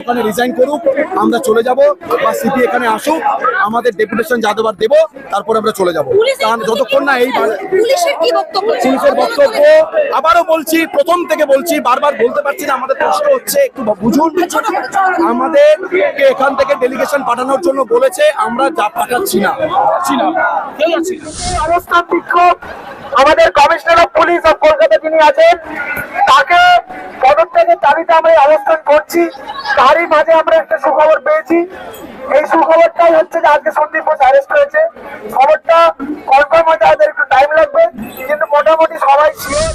এখানে রিজাইন করুক আমরা চলে যাব বা সিপি এখানে আসুক আমাদের ডেপুটেশন যাদবার দেবো তারপরে আমরা চলে যাব। কারণ যতক্ষণ না এই পুলিশের বক্তব্য আবারও বলছি প্রথম থেকে বলছি বারবার বলতে পারছি না আমাদের কষ্ট হচ্ছে একটু বুঝুন। আমাদের এখান থেকে ডেলিগেশন পাঠানোর জন্য বলেছে আমরা যা পাঠাচ্ছি না। পাঠাচ্ছি না। অবস্থান বিক্ষোভ আমাদের commissioner of police of Kolkata যিনি আছেন তাকে আমরা অবস্থান করছি তারই মাঝে আমরা একটা সুখবর পেয়েছি। এই সুখবরটাই হচ্ছে যে আজকে সন্দীপ বোস অ্যারেস্ট হয়েছে। খবরটা কনফার্ম হতে আমাদের একটু টাইম লাগবে কিন্তু মোটামুটি সবাই sure।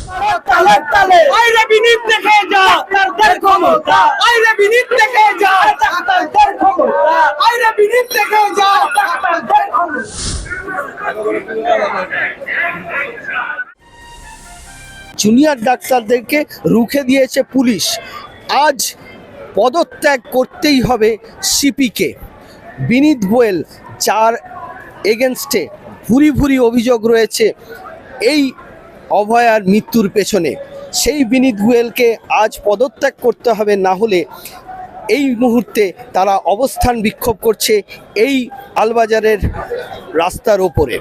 আইরে বিনীত দেখে যা ডাক্তারদের ক্ষমতা। আইরে বিনীত দেখে যা ডাক্তারদের ক্ষমতা। আইরে বিনীত দেখে যা ডাক্তারদের ক্ষমতা। জুনিয়র ডাক্তারদেরকে রুখে দিয়েছে পুলিশ। আজ পদত্যাগ করতেই হবে সিপিকে। বিনীত গোয়েল যার এগেনস্টে ভুরি ভুরি অভিযোগ রয়েছে এই অভয়ার মৃত্যুর পেছনে। সেই বিনীত গোয়েলকে আজ পদত্যাগ করতে হবে, না হলে এই মুহূর্তে তারা অবস্থান বিক্ষোভ করছে এই আলবাজারের রাস্তার ওপরে।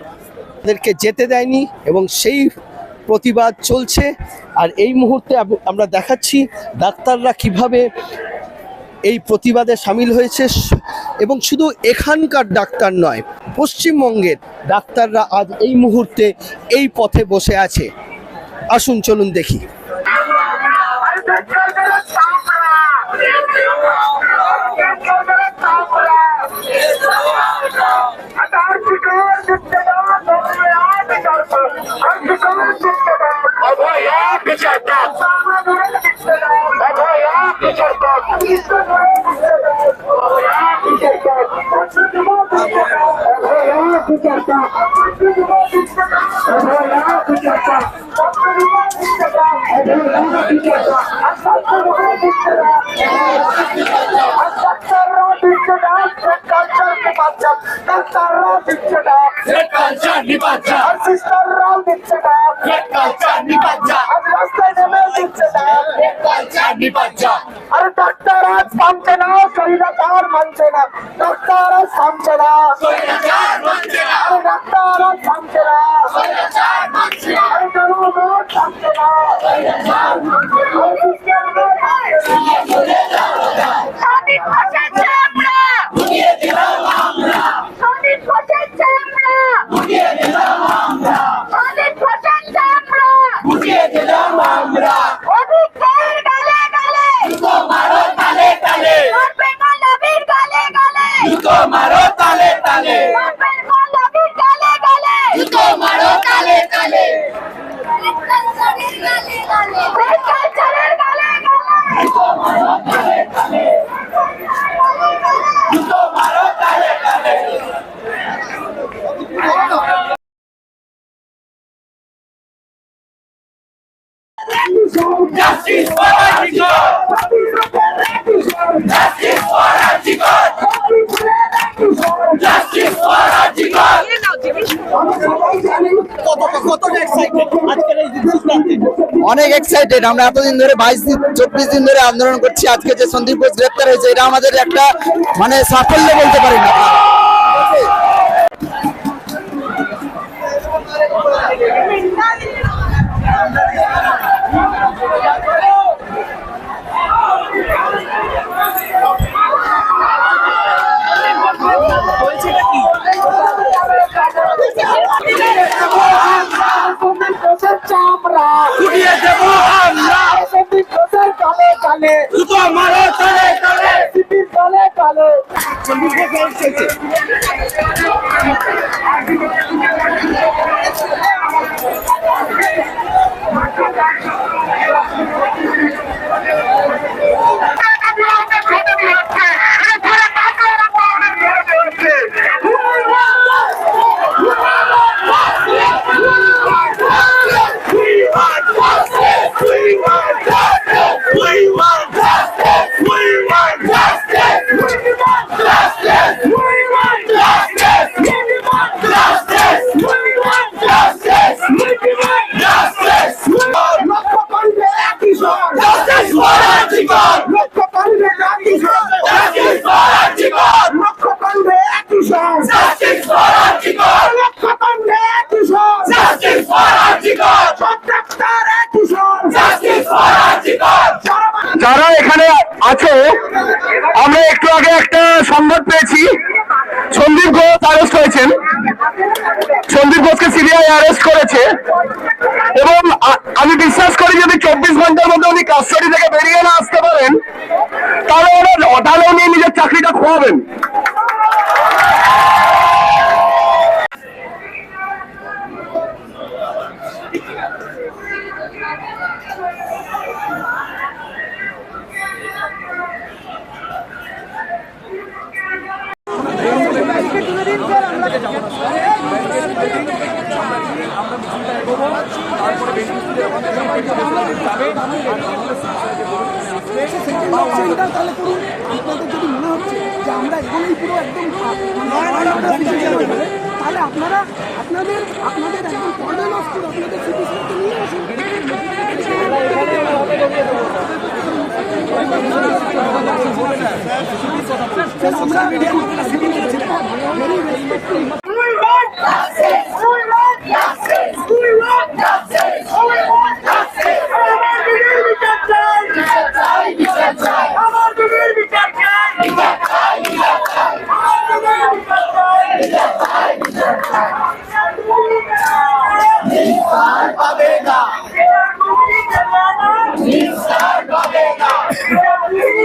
তাদেরকে যেতে দেয়নি এবং সেই প্রতিবাদ চলছে। আর এই মুহূর্তে আমরা দেখাচ্ছি ডাক্তাররা কীভাবে এই প্রতিবাদে সামিল হয়েছে। এবং শুধু এখানকার ডাক্তার নয়, পশ্চিমবঙ্গের ডাক্তাররা আজ এই মুহূর্তে এই পথে বসে আছে। আসুন, চলুন দেখি। Bajja! ডাক্তার আজ থামছে না শরীরাচার মানছে না ডাক্তার আজ থামছে না। আরে ডাক্তার আজ থামছে না। আরে জনগণ থামছে না। গালে তালে না অনেক এক্সাইটেড আমরা এতদিন ধরে বাইশ দিন, চব্বিশ দিন ধরে আন্দোলন করছি। আজকে যে সন্দীপ ঘোষ গ্রেপ্তার হয়েছে, এটা আমাদের একটা মানে সাফল্য বলতে পারি না। উঠিয়ে দেব আমরা। কালে কালে জুতো মারো তলে সিপির কালে কালে যারা এখানে আছে, আমরা একটু আগে একটা সংবাদ পেয়েছি। সন্দীপ ঘোষ অ্যারেস্ট হয়েছেন। সন্দীপ ঘোষকে সিবিআই অ্যারেস্ট করেছে। এবং আমি বিশ্বাস করি যদি চব্বিশ ঘণ্টার মধ্যে উনি কাস্টডি থেকে বেরিয়ে না আসতে পারেন, তাহলে ওরা অটালেও নিয়ে নিজের চাকরিটা খোয়াবেন। আপনাদের যদি মনে হচ্ছে যে আমরা এখনই পুরো একদম তাহলে আপনারা আপনাদের আপনাদের একদম কর্নেল অস্কুল আপনাদের সিটি নিয়ে আসুন পাবে না God.